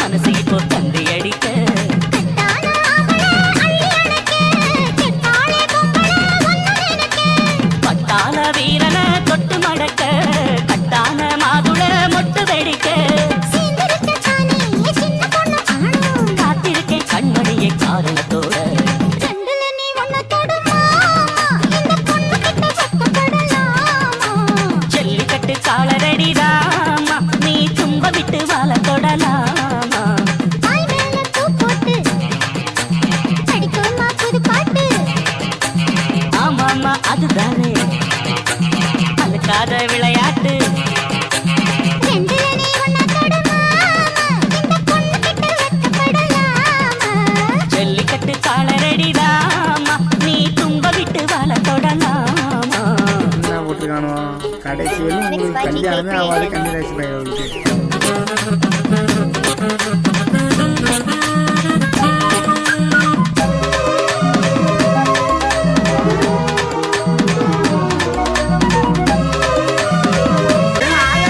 மனசு இப்போ தந்தி அடிக்க. பட்டாள வீரன தொட்டு மடக்க கட்டான மாதுள மொட்டு வெடிக்க. காத்திருக்கேன் கண்மணிய காரணத்தோட. ஜல்லிக்கட்டு காலரடி ராமா நீ தும்ப விட்டு வாழ தொடலாம். அதுதானே. அழுக்காத விளையாட்டு. ஜல்லிக்கட்டு காலரடிதாமா நீ தும்ப விட்டு வாழ தொடலாமா கடைசி கல்யாணமே